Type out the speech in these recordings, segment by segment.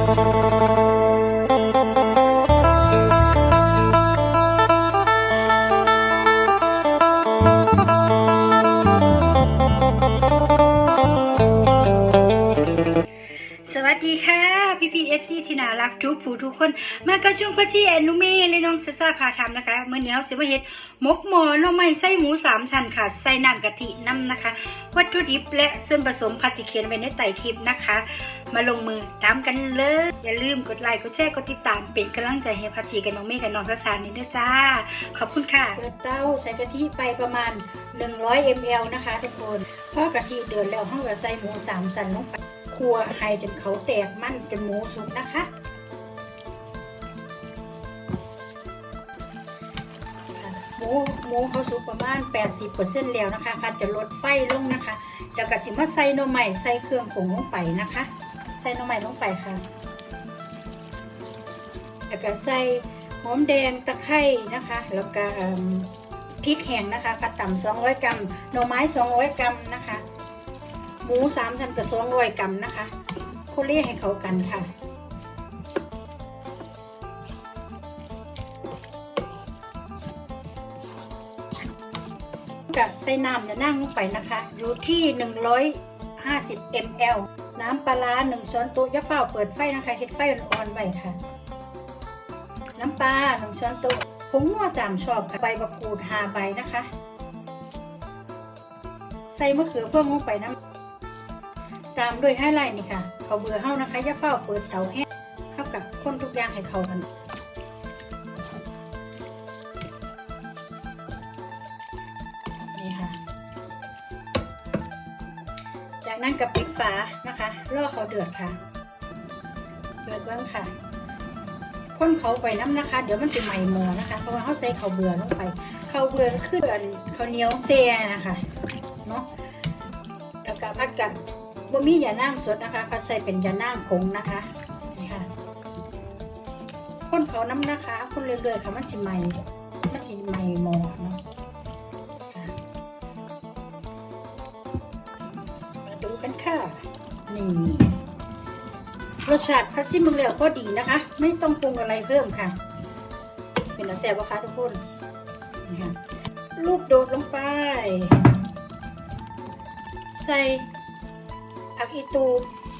ส วัสดีค่ะพี่พีเอฟซีที่น่ารักทุกผู้ทุกคน มากระชุ่มกระชี่แอนนุเม่และน้องซาซาพาทำนะคะเมื่อนี้เสิมาเฮ็ดหมกหมอน่อไม้ไส้หมูสามชั้นค่ะใส่น้ำกะทิน้ำนะคะ วัตถุดิบและส่วนผสมพัติเขียนไว้ในไต่คลิปนะคะ มาลงมือตามกันเลย อย่าลืมกดไลค์กดแชร์กดติดตามเป็นกำลังใจให้พัทีกับน้องเม่กับน้องซาซานี่ด้วยจ้าขอบคุณค่ะเปิดเตาใส่กะทิไปประมาณ 100 ml นะคะ ทุกคนพอกะทิเดือดแล้วเราก็ใส่หมูสามชั้นลงไป คั่วให้จนเขาแตกมันจนหมูสุกนะคะ หมูหมูเขาสุกประมาณ 80%แล้วนะคะอาจจะลดไฟลงนะคะแล้วก็สิมาใส่น่อไม้ใส่เครื่องปรุงลงไปนะคะ ใส่น่อไม้ลงไปค่ะแล้วก็ใส่หอมแดงตะไคร้นะคะ แล้วก็พริกแห้งนะคะกระต่ำ200 กรัมหน่อไม้ 200 กรัมนะคะ มูสามชั้นกับสองร้อยกรัมนะคะโคเล่ให้เขากันค่ะกับใส่น้ำจะนั่งลงไปนะคะ อยู่ที่ 150 ml น้ำปลาร้าหนึ่งช้อนโต๊ะอยาเฝ้าเปิดไฟนะคะเฮ็ดไฟอ่อนๆไว้ค่ะ น้ำปลาหนึ่งช้อนโต๊ะผงนัวจามชอบใบมะกรูดหาใบนะคะ ใส่มะเขือเพิ่มลงไปน้ำ ตามด้วยไฮไลท์นี่ค่ะ เขาเบื่อเฮานะคะอย่าเฝ้าเปิดเตาแห้งเท่ากับคนทุกอย่างให้เข้ากันนี่ค่ะ จากนั้นกับปิดฝานะคะรอเขาเดือดค่ะ เดือดเบิ้งค่ะคนเขาไปน้ำนะคะ เดี๋ยวมันจะไหม้หมอนะคะ เพราะว่าเขาใส่เขาวเบื่อลงไปเขาวเบื่อคือข้าวเหนียวเซียนะคะเนาะแล้วก็พัดกัน บ่มียาน้ำสดนะคะพัดใส่เป็นยาน้ำผงนะคะนี่ค่ะคนเขาน้ำนะคะ คนเรื่อยๆค่ะมันสิใหม่มันสิใหม่หมอเนาะมาดูกันค่ะนี่รสชาติพัดซิมึงแล้วก็ดีนะคะ ไม่ต้องปรุงอะไรเพิ่มค่ะ เป็นอาแซ่บปะคะทุกคนนี่ค่ะลูกโดดลงไป ใส่ ผักอีตู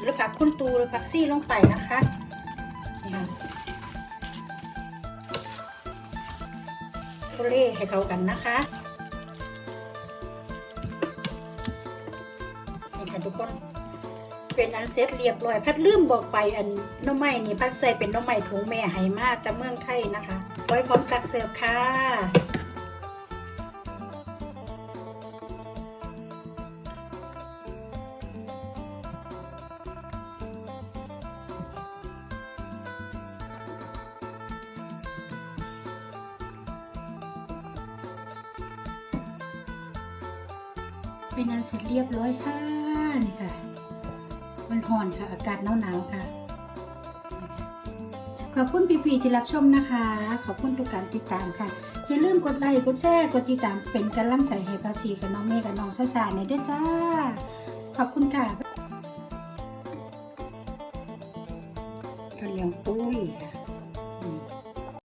หรือผักคุณตูหรือผักซี่ลงไปนะคะนี่ค่ะโคเล่ให้เข้ากันนะคะนี่ค่ะทุกคนเป็นอันเสร็จเรียบร้อย พัดลืมบอกไปอันน้ำไม้นี่พัดใส่เป็นน้ำไม้ถุงแม่ไหมาจากเมืองไทยนะคะ ไว้พร้อมตักเสิร์ฟค่ะ เป็นอันเสร็จเรียบร้อยค่ะนี่ค่ะ มันห่อนค่ะ อากาศหนาวๆค่ะ ขอบคุณพี่ๆที่รับชมนะคะ ขอบคุณทุกการติดตามค่ะอย่าลืมกดไลค์กดแชร์กดติดตามเป็นกำลังใจให้พาชีกับน้องเมย์กับน้องชาชาในอยเด้อจ้า ขอบคุณค่ะกระเลียงปุ้ยค่ะ